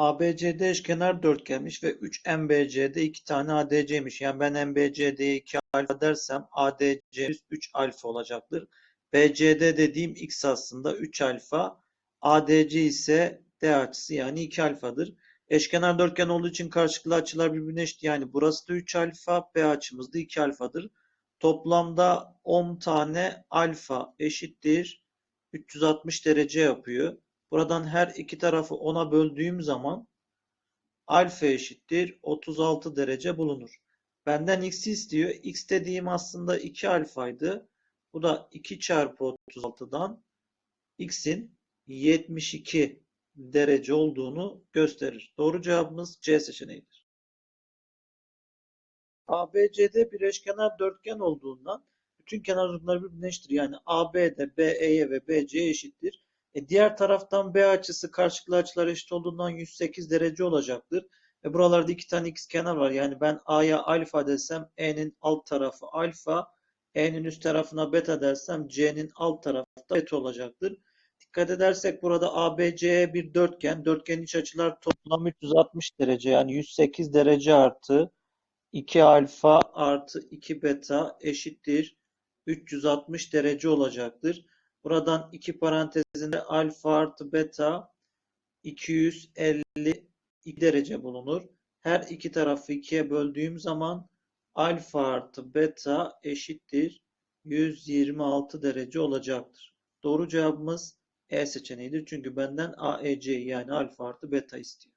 ABCD eşkenar dörtgenmiş ve 3 MBC'de 2 tane ADC'ymiş. Yani ben MBCD'ye 2 alfa dersem ADC'miz 3 alfa olacaktır. BCD dediğim X aslında 3 alfa. ADC ise D açısı yani 2 alfadır. Eşkenar dörtgen olduğu için karşılıklı açılar birbirine eşit. Yani burası da 3 alfa, B açımız da 2 alfadır. Toplamda 10 tane alfa eşittir 360 derece yapıyor. Buradan her iki tarafı 10'a böldüğüm zaman alfa eşittir 36 derece bulunur. Benden x istiyor. x dediğim aslında 2 alfaydı. Bu da 2 çarpı 36'dan x'in 72 derece olduğunu gösterir. Doğru cevabımız C seçeneğidir. ABCD bir eşkenar dörtgen olduğundan bütün kenar uzunlukları birbirine eşittir. Yani AB de BE'ye ve BC'ye eşittir. E diğer taraftan B açısı karşılıklı açılar eşit olduğundan 108 derece olacaktır. Ve buralarda iki tane x kenar var. Yani ben A'ya alfa desem E'nin alt tarafı alfa, E'nin üst tarafına beta dersem C'nin alt tarafı da beta olacaktır. Dikkat edersek burada ABC bir dörtgen. Dörtgenin iç açılar toplam 360 derece. Yani 108 derece artı 2 alfa artı 2 beta eşittir 360 derece olacaktır. Buradan iki parantezinde alfa artı beta 252 derece bulunur. Her iki tarafı ikiye böldüğüm zaman alfa artı beta eşittir 126 derece olacaktır. Doğru cevabımız E seçeneğidir. Çünkü benden AEC yani alfa artı beta istiyor.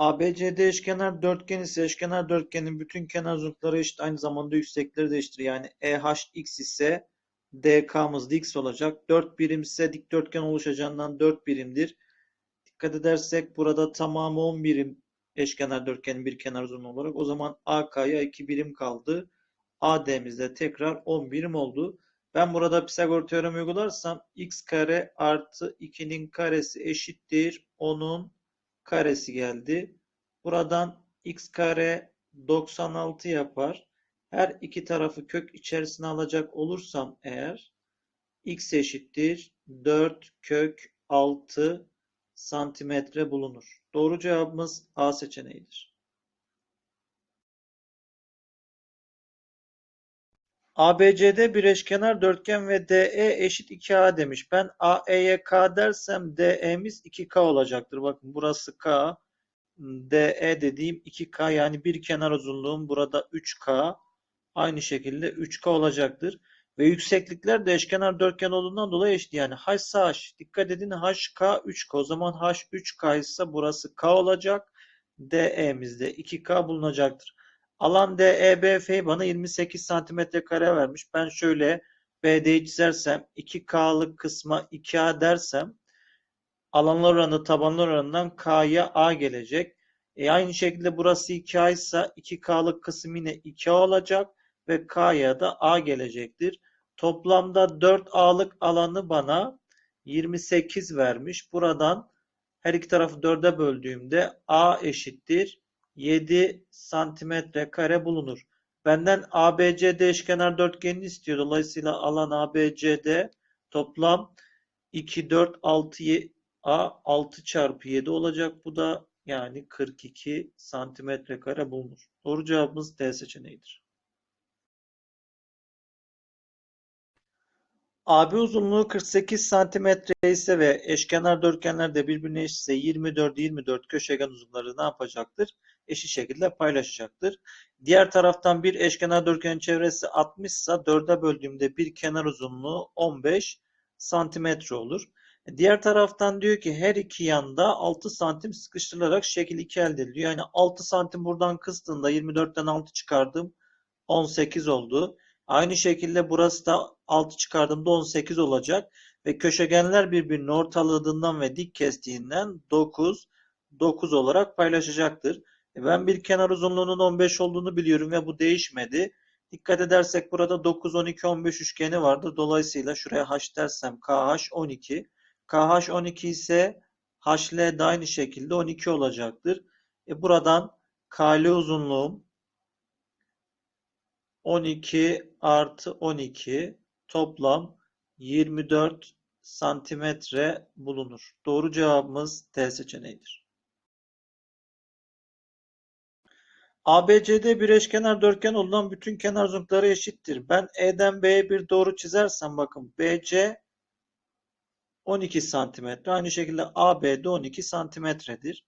ABCD eşkenar dörtgen ise eşkenar dörtgenin bütün kenar uzunlukları eşit aynı zamanda yüksekleri de eşittir. Yani EHX ise DK'mız x olacak. 4 birim ise dikdörtgen oluşacağından 4 birimdir. Dikkat edersek burada tamamı 10 birim eşkenar dörtgenin bir kenar uzunluğu olarak. O zaman AK'ya 2 birim kaldı. AD'miz de tekrar 10 birim oldu. Ben burada Pisagor teoremi uygularsam x kare artı 2'nin karesi eşittir 10'un karesi geldi. Buradan x kare 96 yapar. Her iki tarafı kök içerisine alacak olursam eğer x eşittir 4 kök 6 santimetre bulunur. Doğru cevabımız A seçeneğidir. ABCD bir eşkenar dörtgen ve DE eşit 2A demiş. Ben AE'ye K dersem DE'miz 2K olacaktır. Bakın burası K. DE dediğim 2K yani bir kenar uzunluğum burada 3K. Aynı şekilde 3K olacaktır. Ve yükseklikler de eşkenar dörtgen olduğundan dolayı eşit. Yani H ise H. Dikkat edin HK 3K. O zaman H 3K ise burası K olacak. DE'miz de 2K bulunacaktır. Alan DEBF'yi bana 28 santimetre kare vermiş. Ben şöyle BD'yi çizersem 2K'lık kısma 2A dersem alanlar oranı tabanlar oranından K'ya A gelecek. E aynı şekilde burası 2A ise 2K'lık kısım yine 2A olacak ve K'ya da A gelecektir. Toplamda 4A'lık alanı bana 28 vermiş. Buradan her iki tarafı 4'e böldüğümde A eşittir 7 santimetre kare bulunur. Benden ABCD eşkenar dörtgenini istiyor. Dolayısıyla alan ABCD toplam 2, 4, 6, A 6 çarpı 7 olacak. Bu da yani 42 santimetre kare bulunur. Doğru cevabımız D seçeneğidir. AB uzunluğu 48 santimetre ise ve eşkenar dörtgenler de birbirine eşitse 24-24 köşegen uzunlukları ne yapacaktır? Eşit şekilde paylaşacaktır. Diğer taraftan bir eşkenar dörtgenin çevresi 60 ise 4'e böldüğümde bir kenar uzunluğu 15 santimetre olur. Diğer taraftan diyor ki her iki yanda 6 santim sıkıştırılarak şekil 2 elde ediliyor. Yani 6 santim buradan kıstığında 24'ten 6 çıkardım 18 oldu. Aynı şekilde burası da 6 çıkardığımda 18 olacak. Ve köşegenler birbirini ortaladığından ve dik kestiğinden 9, 9 olarak paylaşacaktır. E ben bir kenar uzunluğunun 15 olduğunu biliyorum ve bu değişmedi. Dikkat edersek burada 9, 12, 15 üçgeni vardır. Dolayısıyla şuraya h dersem KH 12. KH 12 ise HL de aynı şekilde 12 olacaktır. E buradan KL uzunluğum 12 artı 12 toplam 24 santimetre bulunur. Doğru cevabımız D seçeneğidir. ABCD bir eşkenar dörtgen olan bütün kenar uzunlukları eşittir. Ben E'den B'ye bir doğru çizersem bakın BC 12 santimetre. Aynı şekilde AB de 12 santimetredir.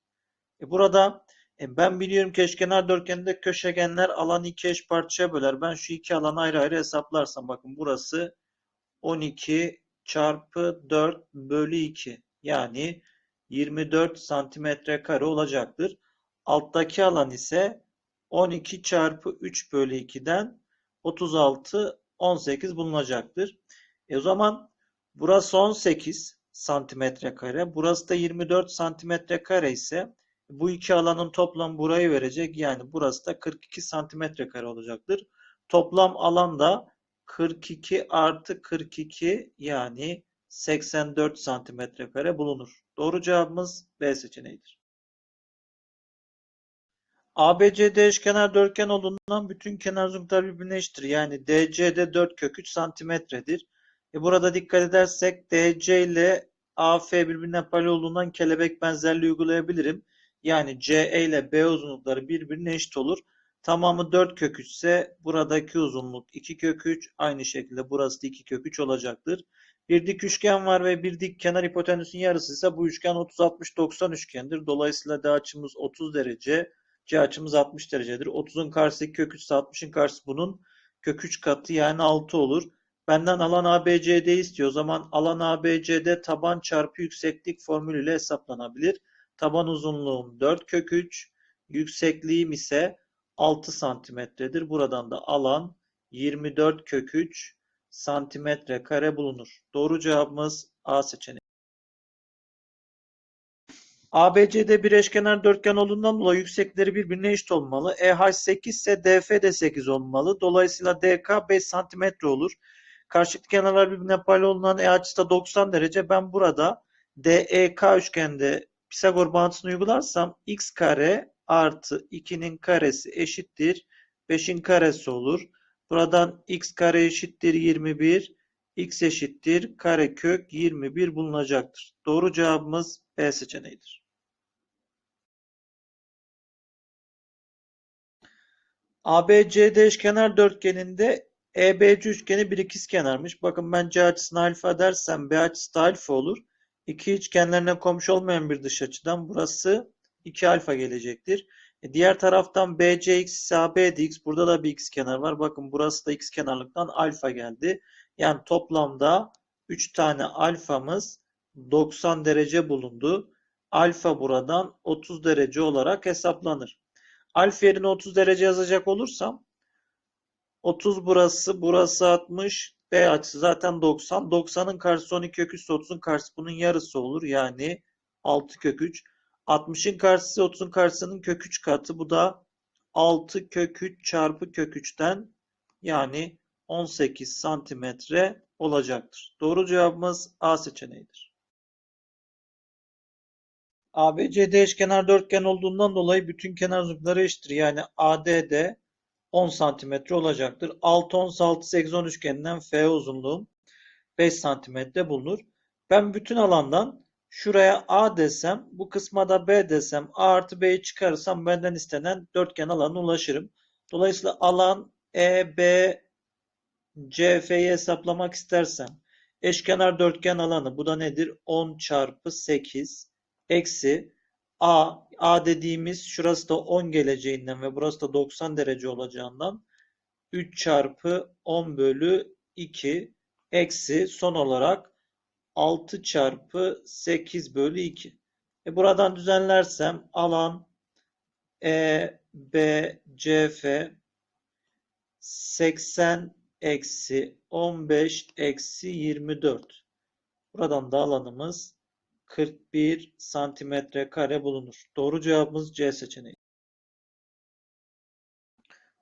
E burada e ben biliyorum ki eşkenar dörtgende köşegenler alanı iki eş parçaya böler. Ben şu iki alanı ayrı ayrı hesaplarsam bakın burası 12 çarpı 4 bölü 2 yani 24 santimetre kare olacaktır. Alttaki alan ise 12 çarpı 3 bölü 2'den 36 18 bulunacaktır. E o zaman burası 18 santimetre kare. Burası da 24 santimetre kare ise bu iki alanın toplam burayı verecek. Yani burası da 42 santimetre kare olacaktır. Toplam alan da 42 artı 42 yani 84 santimetre kare bulunur. Doğru cevabımız B seçeneğidir. ABCD eşkenar dörtgen olduğundan bütün kenar uzunluklar birbirine eşittir. Yani DC'de 4 kök 3 santimetredir. E burada dikkat edersek DC ile AF birbirine paralel olduğundan kelebek benzerliği uygulayabilirim. Yani CE ile B uzunlukları birbirine eşit olur. Tamamı 4 kök 3 ise buradaki uzunluk 2 kök 3. Aynı şekilde burası da 2 kök 3 olacaktır. Bir dik üçgen var ve bir dik kenar hipotenüsün yarısı ise bu üçgen 30-60-90 üçgendir. Dolayısıyla D açımız 30 derece. C açımız 60 derecedir. 30'un karşısı kök 3 ise 60'ın karşısı bunun kök 3 katı yani 6 olur. Benden alan ABCD istiyor. O zaman alan ABCD taban çarpı yükseklik formülüyle hesaplanabilir. Taban uzunluğum 4 kök 3. Yüksekliğim ise 6 santimetredir. Buradan da alan 24 kök 3 santimetre kare bulunur. Doğru cevabımız A seçeneği. ABCD bir eşkenar dörtgen olduğundan dolayı yüksekleri birbirine eşit olmalı. EH 8 ise DF de 8 olmalı. Dolayısıyla DK 5 santimetre olur. Karşılıklı kenarlar birbirine paralel olunan E açısı da 90 derece. Ben burada DEK üçgende Pisagor bağıntısını uygularsam x kare artı 2'nin karesi eşittir 5'in karesi olur. Buradan x kare eşittir 21, x eşittir karekök 21 bulunacaktır. Doğru cevabımız B seçeneğidir. ABCD eşkenar dörtgeninde EBC üçgeni bir ikizkenarmış. Bakın ben C açısını alfa dersem B açısı da alfa olur. İki üçgenlerine komşu olmayan bir dış açıdan burası 2 alfa gelecektir. E diğer taraftan BCX ise ABDX burada da bir x kenar var. Bakın burası da x kenarlıktan alfa geldi. Yani toplamda 3 tane alfamız 90 derece bulundu. Alfa buradan 30 derece olarak hesaplanır. Alfa yerine 30 derece yazacak olursam 30 burası, burası 60, B açısı zaten 90. 90'ın karşısı 12 kök 3, 30'un karşısı bunun yarısı olur. Yani 6 kök 3. 60'ın karşısı 30'un karşısının kök 3 katı. Bu da 6 kök 3 çarpı kök 3'ten yani 18 santimetre olacaktır. Doğru cevabımız A seçeneğidir. ABCD eşkenar dörtgen olduğundan dolayı bütün kenar uzunlukları eşittir. Yani ADD 10 santimetre olacaktır. 6, 10, 6, 8, 10 üçgeninden F uzunluğum 5 santimetre bulunur. Ben bütün alandan şuraya A desem, bu kısma da B desem, A artı B'yi çıkarırsam benden istenen dörtgen alanına ulaşırım. Dolayısıyla alan E, B, C, F'yi hesaplamak istersem eşkenar dörtgen alanı bu da nedir? 10 çarpı 8 eksi A, A dediğimiz şurası da 10 geleceğinden ve burası da 90 derece olacağından 3 çarpı 10 bölü 2 eksi son olarak 6 çarpı 8 bölü 2. E buradan düzenlersem alan E, B, C, F 80 eksi 15 eksi 24. Buradan da alanımız 41 santimetre kare bulunur. Doğru cevabımız C seçeneği.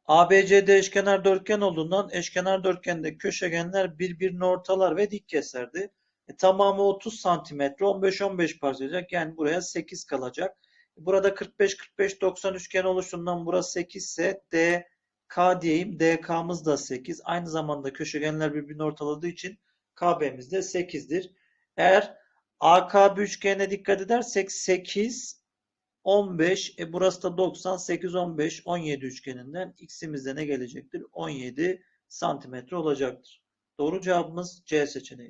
ABCD eşkenar dörtgen olduğundan eşkenar dörtgende köşegenler birbirini ortalar ve dik keserdi. E, tamamı 30 santimetre 15-15 parçalayacak. Yani buraya 8 kalacak. Burada 45-45-90 üçgen oluştuğundan burası 8 ise DK diyeyim. DK'mız da 8. Aynı zamanda köşegenler birbirini ortaladığı için KB'miz de 8'dir. Eğer AK bir üçgenine dikkat edersek 8, 15, e burası da 90, 8, 15, 17 üçgeninden x'imizde ne gelecektir? 17 santimetre olacaktır. Doğru cevabımız C seçeneği.